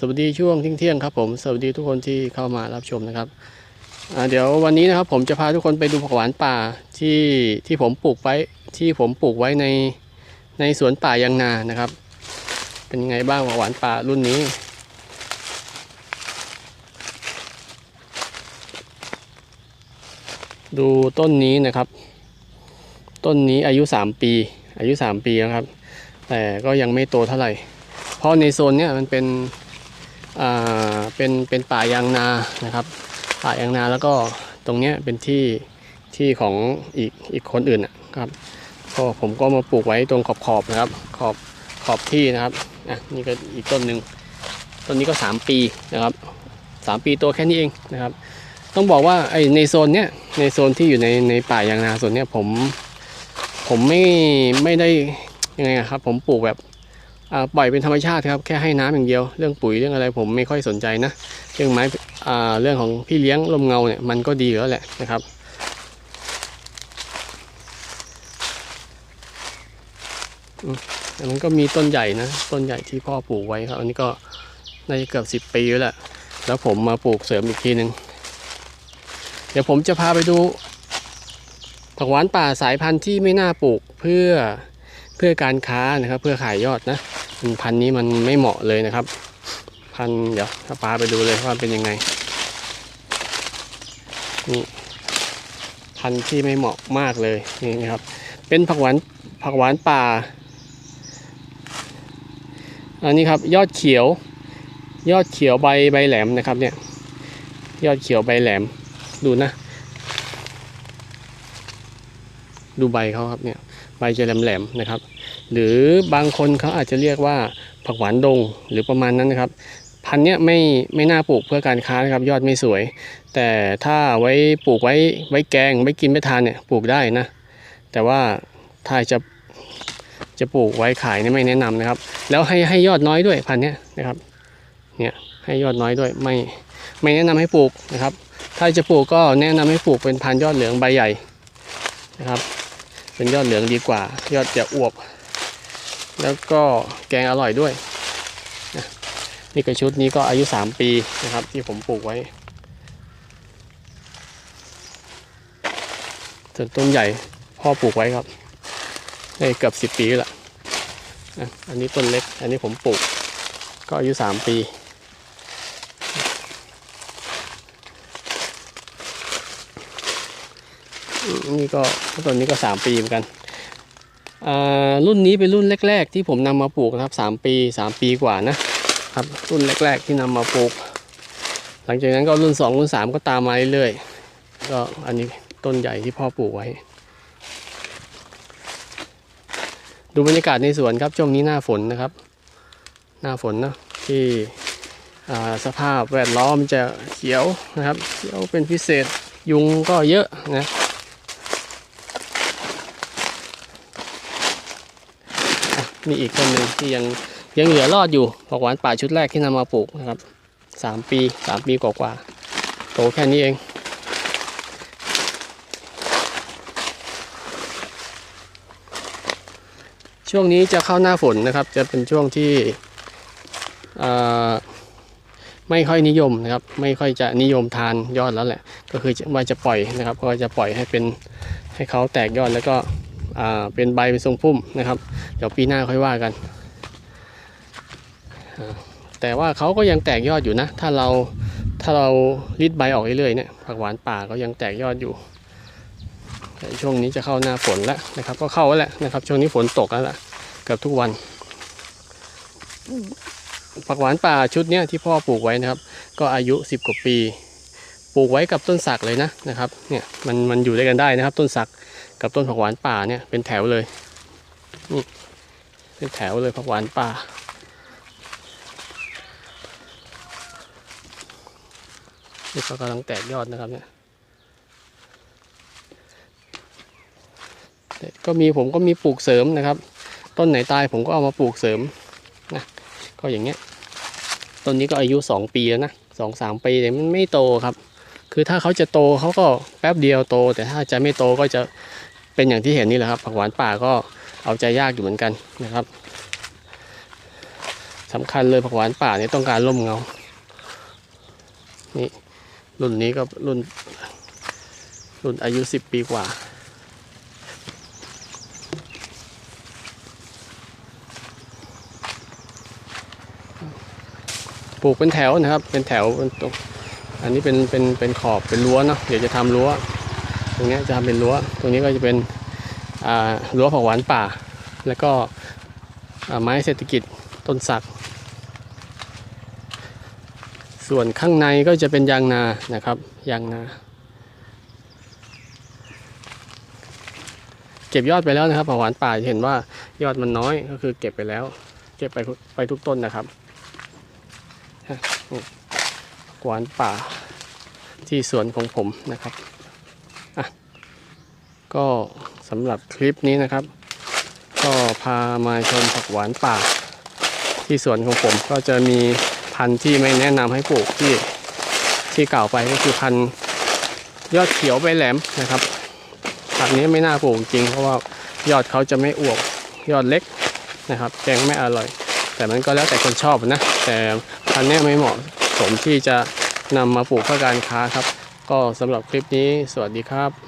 สวัสดีช่วงเที่ยงครับผมสวัสดีทุกคนที่เข้ามารับชมนะครับเดี๋ยววันนี้นะครับผมจะพาทุกคนไปดูผักหวานป่าที่ที่ผมปลูกไว้ที่ผมปลูกไว้ในในสวนป่ายางนานะครับ เป็นยังไงบ้างผักหวานป่ารุ่นนี้ ดูต้นนี้นะครับ ต้นนี้อายุ 3 ปี อายุ 3 ปีแล้วครับ แต่ก็ยังไม่โตเท่าไหร่ เพราะในโซนเนี้ยมันเป็น เป็นเป็นป่ายางนานะครับ ป่ายางนาแล้วก็ตรงเนี้ยเป็นที่ที่ของอีกอีกคนอื่นนะครับก็ผมก็มาปลูกไว้ตรงขอบขอบนะครับ ขอบขอบที่นะครับอะนี่ก็อีกต้นหนึ่งต้นนี้ก็ 3 ปีนะครับ 3 ปีตัวแค่นี้เองนะครับ ต้องบอกว่าไอในโซนเนี้ยในโซนที่อยู่ในในป่ายางนาโซนเนี้ยผมผมไม่ไม่ได้ยังไงครับผมปลูกแบบ ปล่อยเป็นธรรมชาติครับแค่ให้น้ำอย่างเดียว เรื่องปุ๋ยเรื่องอะไรผมไม่ค่อยสนใจนะเรื่องไม้เรื่องของพี่เลี้ยงลมเงาเนี่ยมันก็ดีแล้วแหละนะครับอืมแต่มันก็มีต้นใหญ่นะต้นใหญ่ที่พ่อปลูกไว้ครับ อันนี้ก็น่าจะเกือบสิบปีแล้วแหละแล้วผมมาปลูกเสริมอีกทีหนึ่งเดี๋ยวผมจะพาไปดูผักหวานป่าสายพันธุ์ที่ไม่น่าปลูกเพื่อเพื่อการค้านะครับ เพื่อขายยอดนะ พันธุ์นี้มันไม่เหมาะเลยนะครับ พันธุ์เดี๋ยวถ้าปาไปดูเลยว่าเป็นยังไง นี่พันธุ์ที่ไม่เหมาะมากเลยนี่นะครับ เป็นผักหวานผักหวานป่า อันนี้ครับยอดเขียว ยอดเขียวใบใบแหลมนะครับเนี่ย ยอดเขียวใบแหลมดูนะ ดูใบเขาครับเนี่ย ใบจะแหลมๆนะครับ หรือบางคนเขาอาจจะเรียกว่าผักหวานดงหรือประมาณนั้นนะครับ พันธุ์เนี้ยไม่ไม่น่าปลูกเพื่อการค้านะครับ ยอดไม่สวย แต่ถ้าไว้ปลูกไว้ไว้แกงไว้กินไม่ทานเนี่ยปลูกได้นะ แต่ว่าถ้าจะจะปลูกไว้ขายนี่ไม่แนะนำนะครับ แล้วให้ให้ยอดน้อยด้วยพันธุ์เนี้ยนะครับเนี่ยให้ยอดน้อยด้วยไม่ไม่แนะนำให้ปลูกนะครับ ถ้าจะปลูกก็แนะนำให้ปลูกเป็นพันธุ์ยอดเหลืองใบใหญ่นะครับ เป็นยอดเหลืองดีกว่า ยอดจะอวบ แล้วก็แกงอร่อยด้วย นี่กระชุดนี้ก็อายุ 3 ปีนะครับ ที่ผมปลูกไว้ส่วนต้นใหญ่พ่อปลูกไว้ครับได้เกือบสิบ10 ปีแล้วอันนี้ต้นเล็ก อันนี้ผมปลูก ก็อายุ 3 ปี นี่ก็ต้นนี้ก็สามปีเหมือนกันอ่ารุ่นนี้เป็นรุ่นแรก ๆ ที่ผมนำมาปลูกนะครับสามปีสามปีกว่านะครับรุ่นแรก ๆ ที่นำมาปลูก หลังจากนั้นก็รุ่นสองรุ่นสามก็ตามมาเรื่อยๆก็อันนี้ต้นใหญ่ที่พ่อปลูกไว้ ดูบรรยากาศในสวนครับช่วงนี้หน้าฝนนะครับ หน้าฝนเนะที่อ่าสภาพแวดล้อมจะเขียวนะครับเขียวเป็นพิเศษยุงก็เยอะนะ มีอีกต้นหนึ่งที่ยังยังเหลือรอดอยู่ผักหวานป่าชุดแรกที่นำมาปลูกนะครับสามปีสามปีกว่าๆโตแค่นี้เอง ช่วงนี้จะเข้าหน้าฝนนะครับ จะเป็นช่วงที่ไม่ค่อยนิยมนะครับ ไม่ค่อยจะนิยมทานยอดแล้วแหละ ก็คือว่าจะปล่อยนะครับ ก็จะปล่อยให้เป็นให้เขาแตกยอดแล้วก็ เป็นใบเป็นทรงพุ่มนะครับ เดี๋ยวปีหน้าค่อยว่ากันอ่าแต่ว่าเขาก็ยังแตกยอดอยู่นะ ถ้าเราถ้าเรารีดใบออกเรื่อยๆเนี่ยผักหวานป่าก็ยังแตกยอดอยู่แต่ช่วงนี้จะเข้าหน้าฝนแล้วนะครับ ก็เข้าแล้วแหละนะครับ ช่วงนี้ฝนตกแล้วล่ะเกือบทุกวันผักหวานป่าชุดเนี้ยที่พ่อปลูกไว้นะครับ ก็อายุ 10 กว่าปี ปลูกไว้กับต้นสักเลยนะนะครับเนี่ยมันมันอยู่ด้วยกันได้นะครับ ต้นสักกับต้นผักหวานป่าเนี่ยเป็นแถวเลยนี่เป็นแถวเลยผักหวานป่า นี่ก็กำลังแตกยอดนะครับเนี่ยก็มีผมก็มีปลูกเสริมนะครับ ต้นไหนตายผมก็เอามาปลูกเสริมนะก็อย่างเงี้ยต้นนี้ก็อายุสองปีแล้วนะสองสามปีแต่มันไม่โตครับ คือถ้าเขาจะโตเขาก็แป๊บเดียวโต แต่ถ้าจะไม่โตก็จะเป็นอย่างที่เห็นนี่แหละครับผักหวานป่าก็เอาใจยากอยู่เหมือนกันนะครับสำคัญเลยผักหวานป่าเนี่ยต้องการร่มเงา นี่รุ่นนี้ก็รุ่นรุ่นอายุสิบปีกว่า ปลูกเป็นแถวนะครับ เป็นแถวเป็นตรง อันนี้เป็นเป็นเป็นขอบเป็นรั้วเนาะเดี๋ยวจะทำรั้ว ตรงนี้จะทำเป็นรั้ว ตรงนี้ก็จะเป็นรั้วผักหวานป่า แล้วก็ไม้เศรษฐกิจต้นสัก ส่วนข้างในก็จะเป็นยางนานะครับยางนา เก็บยอดไปแล้วนะครับผักหวานป่าจะเห็นว่ายอดมันน้อยก็คือเก็บไปแล้ว เก็บไปไปทุกต้นนะครับกหวานป่า ที่สวนของผมนะครับอะก็สำหรับคลิปนี้นะครับ ก็พามาชมผักหวานป่า ที่สวนของผมก็จะมีพันธุ์ที่ไม่แนะนำให้ปลูกที่ที่กล่าวไปก็คือพันธุ์ยอดเขียวใบแหลมนะครับผักนี้ไม่น่าปลูกจริง เพราะว่ายอดเขาจะไม่อวบยอดเล็กนะครับแกงไม่อร่อย แต่มันก็แล้วแต่คนชอบนะ แต่พันธุ์นี้ไม่เหมาะสมที่จะ นำมาปลูกเพื่อการค้าครับ ก็สำหรับคลิปนี้สวัสดีครับ